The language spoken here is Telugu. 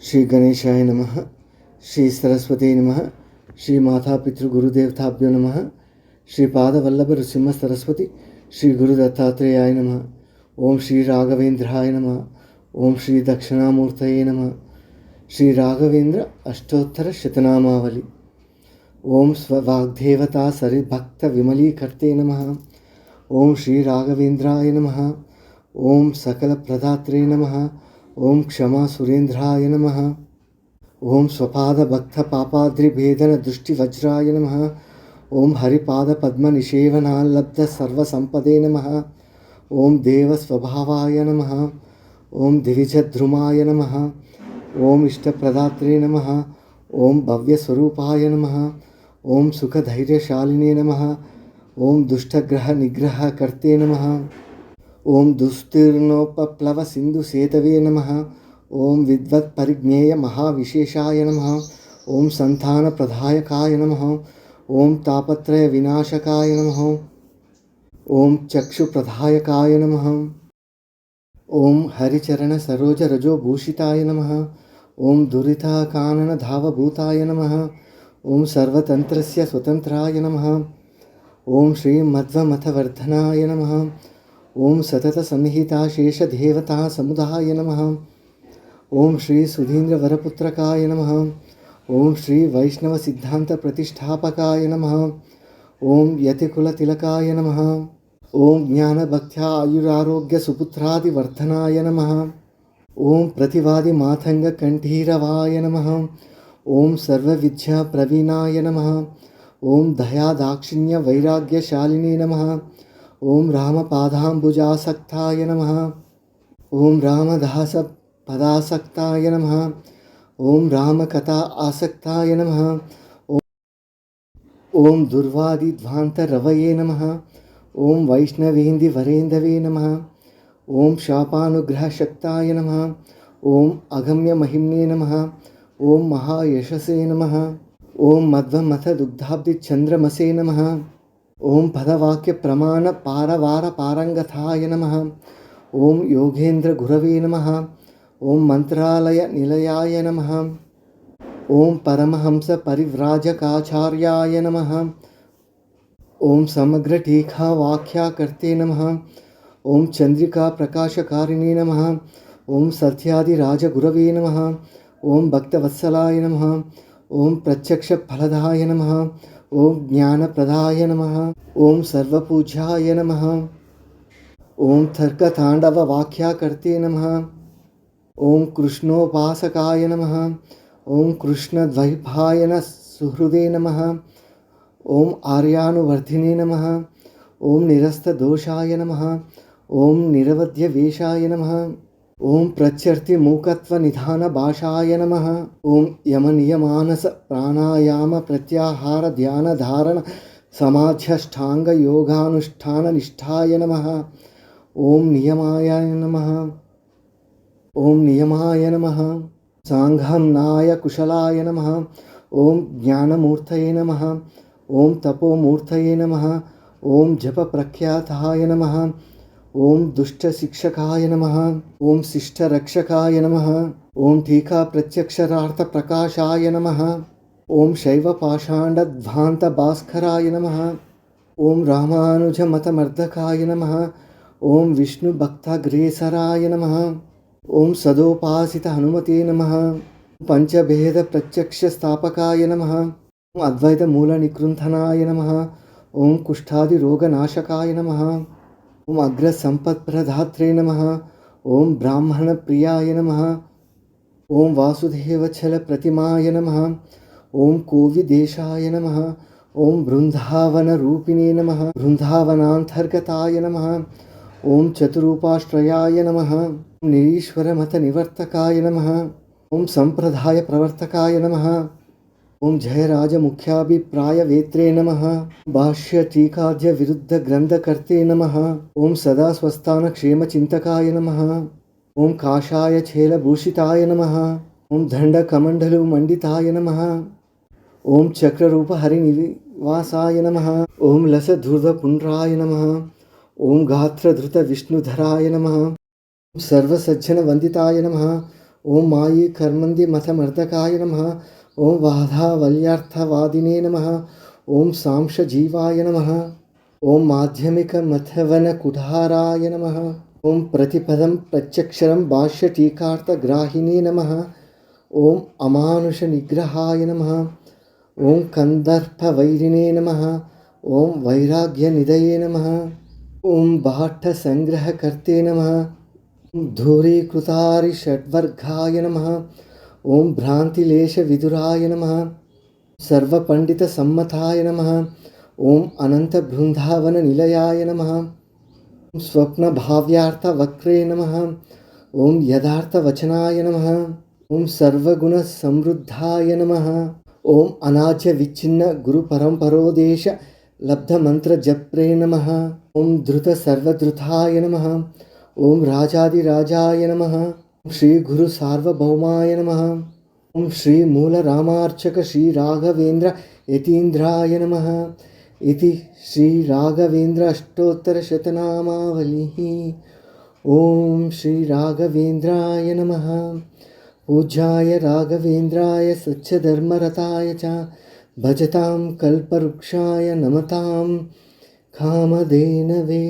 శ్రీ గణేశాయ నమ శ్రీ సరస్వతి నమ శ్రీ మాతాపితృగురుదేవతాభ్యో నమ శ్రీ పాదవల్లభ నృసింహ సరస్వతి శ్రీ గురు దత్తాత్రేయాయ నమ ఓం శ్రీ రాఘవేంద్రాయ నమ ఓం శ్రీ దక్షిణామూర్తయే నమ శ్రీ రాఘవేంద్ర అష్టోత్తర శతనామావళి ఓం స్వవాగ్దేవతా సరిభక్త విమలీకర్తే నమ ఓం శ్రీ రాఘవేంద్రాయ నమ ఓం సకల ప్రదాత్రే నమ ఓం క్షమా సురేంద్రాయ నమ. ఓం స్వపాద భక్త పాపాద్రిభేదన దృష్టి వజ్రాయ నమ. ఓం హరిపాద పద్మ నిషేవనాల్లబ్ధ సర్వసంపదే నమ. ఓం దేవస్వభావాయ నమ. ఓం దివిజద్రుమాయ నమ. ఓం ఇష్టప్రదాత్రే నమ. ఓం భవ్యస్వరూపాయ నమ. ఓం సుఖధైర్యశాలినే నమ. ఓం దుష్టగ్రహ నిగ్రహకర్తే నమ. ॐ दुस्तीर्णोपप्लवसिन्धुसेतवे नमः। ॐ विद्वत्परिज्ञेयमहाविशेषाय नमः। ॐ सन्तानप्रधायकाय नमः। ॐ तापत्रयविनाशकाय नमः। ॐ चक्षुप्रधायकाय नमः। ॐ हरिचरणसरोजरजोभूषिताय नमः। ॐ दुरिताकानधावभूताय नमः। ॐ सर्वतन्त्रस्य स्वतन्त्राय नमः। ॐ श्रीमध्वमथवर्धनाय नमः। ఓం సతత సంహితా శేషదేవతా సముదాయ నమ. ఓం శ్రీ సుధీంద్ర వరపుత్రకాయ నమ. ఓం శ్రీ వైష్ణవ సిద్ధాంత ప్రతిష్టాపకాయ నమ. ఓం యతికులతిలకాయ నమ. ఓం జ్ఞానభక్త్యా ఆయురారోగ్య సుపుత్రాదివర్ధనాయ నమ. ఓం ప్రతివాది మాతంగ కంఠీరవాయ నమ. ఓం సర్వవిద్యా ప్రవీణాయ నమ. ఓం దయాదాక్షిణ్య వైరాగ్యశాలిని నమ. ॐ रामपादाम्बुजासक्ताय नमः। ॐ रामदासपदासक्ताय नमः। ॐ रामकथा आसक्ताय नमः। ॐ दुर्वादिध्वान्तरवये नमः। ॐ वैष्णवेन्दिवरेन्दवे नमः। ॐ शापानुग्रहशक्ताय नमः। ॐ अगम्यमहिम्ने नमः। ॐ महायशसे नमः। ॐ मध्वमथ दुग्धाब्धिचन्द्रमसे नमः। ओम पदवाक्य प्रमाण पारवार पारंगथाय नम। ओम योगेन्द्र गुरवे नम। ओम मंत्रालय निलयाय नम। ओम परमहंस परिव्राजकाचार्याय नम। ओम समग्र टीका वाख्याकर्ते नम। ओम चंद्रिका प्रकाशकारिणी नम। ओम सत्यादिराजगुरवे नम। ओम भक्तवत्सलाय नम। ओम प्रत्यक्षफलदाय नमः। ॐ ज्ञानप्रदाय नम। ॐ सर्वपूज्याय नम। ओं तर्कताण्डववाख्याकर्ते नम। ओं कृष्णोपासकाय नम। ओं ॐ कृष्णद्वैपायनसुहृदे नम। ओं आर्यानुवर्धिने नम। ओं निरस्तोषा नम। ओं निरवध्यवेशा नम। ఓం ప్రత్యర్థి మూకత్వ నిధాన భాషాయ నమ. ఓం యమనియమానస ప్రాణాయామ ప్రత్యాహార ధ్యాన ధారణ సమాధ్యష్టాంగ యోగానుష్ఠాన నిష్ఠాయ నమ. ఓం నియమాయ నమ. ఓం నియమాయ నమ. సాంఘంనాయ కుశలాయ నమ. ఓం జ్ఞానమూర్తయే నమ. ఓం తపోమూర్తయే నమ. ఓం జప ప్రఖ్యాతాయ నమ. ఓం దుష్ట శిక్షకాయ నమ ఓం శిష్టరక్షకాయ నమ ఓం టీకా ప్రత్యక్షరార్థ ప్రకాశాయ నమ ఓం శైవ శైవపాషాండధ్వాంత భాస్కరాయ నమ ఓం రామానుజ మతమర్ధకాయ నమ ఓం విష్ణు భక్తగ్రేసరాయ నమ ఓం సదోపాసిత హనుమతే నమ పంచభేద ప్రత్యక్ష స్థాపకాయ నమ అద్వైత మూల నికృంథనాయ నమ ఓం కుష్ఠాది రోగనాశకాయ నమ ओम अग्रसम्पत्प्रधात्रे नमः। प्रतिमाय नम नमः। कोविदेशा नम नमः। बृंदावन कोविदेशाय नमः। ॐ नम नमः। बृन्दावनान्तर्गताय नमः। ॐ चतुरूपाश्रयाय नमः। नम नमः। संप्रदाय प्रवर्तकाय नमः। ఓం జయరాజ ముఖ్యాభిప్రాయ వేత్రే నమ. భాష్య టీకాద్య విరుద్ధ గ్రంథకర్తే నమ. ఓం సదా స్వస్థాన క్షేమ చింతకాయ నమ. ఓం కాషాయ ఛేలభూషితాయ నమ. ఓం దండ కమండలు మండితాయ నమ. ఓం చక్రరూప హరి నివాసాయ నమ. ఓం లస ధృత పుండ్రాయ నమ. ఓం గాత్రధృత విష్ణుధరాయ నమ. సర్వసజ్జన వందితాయ నమ. ఓం మాయి కర్మంది మతమర్దకాయ నమ. ॐ वाधावल्यार्थवादिने नमः। ॐ सांशजीवाय नमः। ॐ माध्यमिकमथवनकुठाराय नमः। ॐ प्रतिपदं प्रत्यक्षरं भाष्यटीकार्थग्राहिणे नमः। ॐ अमानुषनिग्रहाय नमः। ॐ कन्दर्पवैरिणे नमः। ॐ वैराग्यनिधये नमः। ॐ भाट्टसङ्ग्रहकर्ते नमः। धूरीकृतारिषड्वर्गाय नमः। ఓం భ్రాంతిలేశ విదురాయ నమ. సర్వపండిత సమ్మతాయ నమ. ఓం అనంత బృందావన నిలయాయ నమ. స్వప్న భావ్యార్థ వక్రే నమ. ఓం యథార్థ వచనాయ నమ. ఓం సర్వగుణ సమృద్ధాయ నమ. ఓం అనాజ్య విచ్ఛిన్న గురు పరంపరోదేశ లబ్ధమంత్ర జప్రే నమ. ఓం ధృత సర్వధృతాయ నమ. ఓం రాజాదిరాజాయ నమ. ॐ धृतसर्वधृताय नमः ॐ राजादिराजाय नमः श्रीगुरु सार्वभौमाय नमः ॐ श्रीमूलरामार्चक श्रीराघवेन्द्र यतीन्द्राय नमः इति श्रीराघवेन्द्र अष्टोत्तरशतनामावलिः ॐ श्रीराघवेन्द्राय नमः पूज्याय राघवेन्द्राय स्वच्छधर्मरताय च भजतां कल्पवृक्षाय नमतां कामधेनवे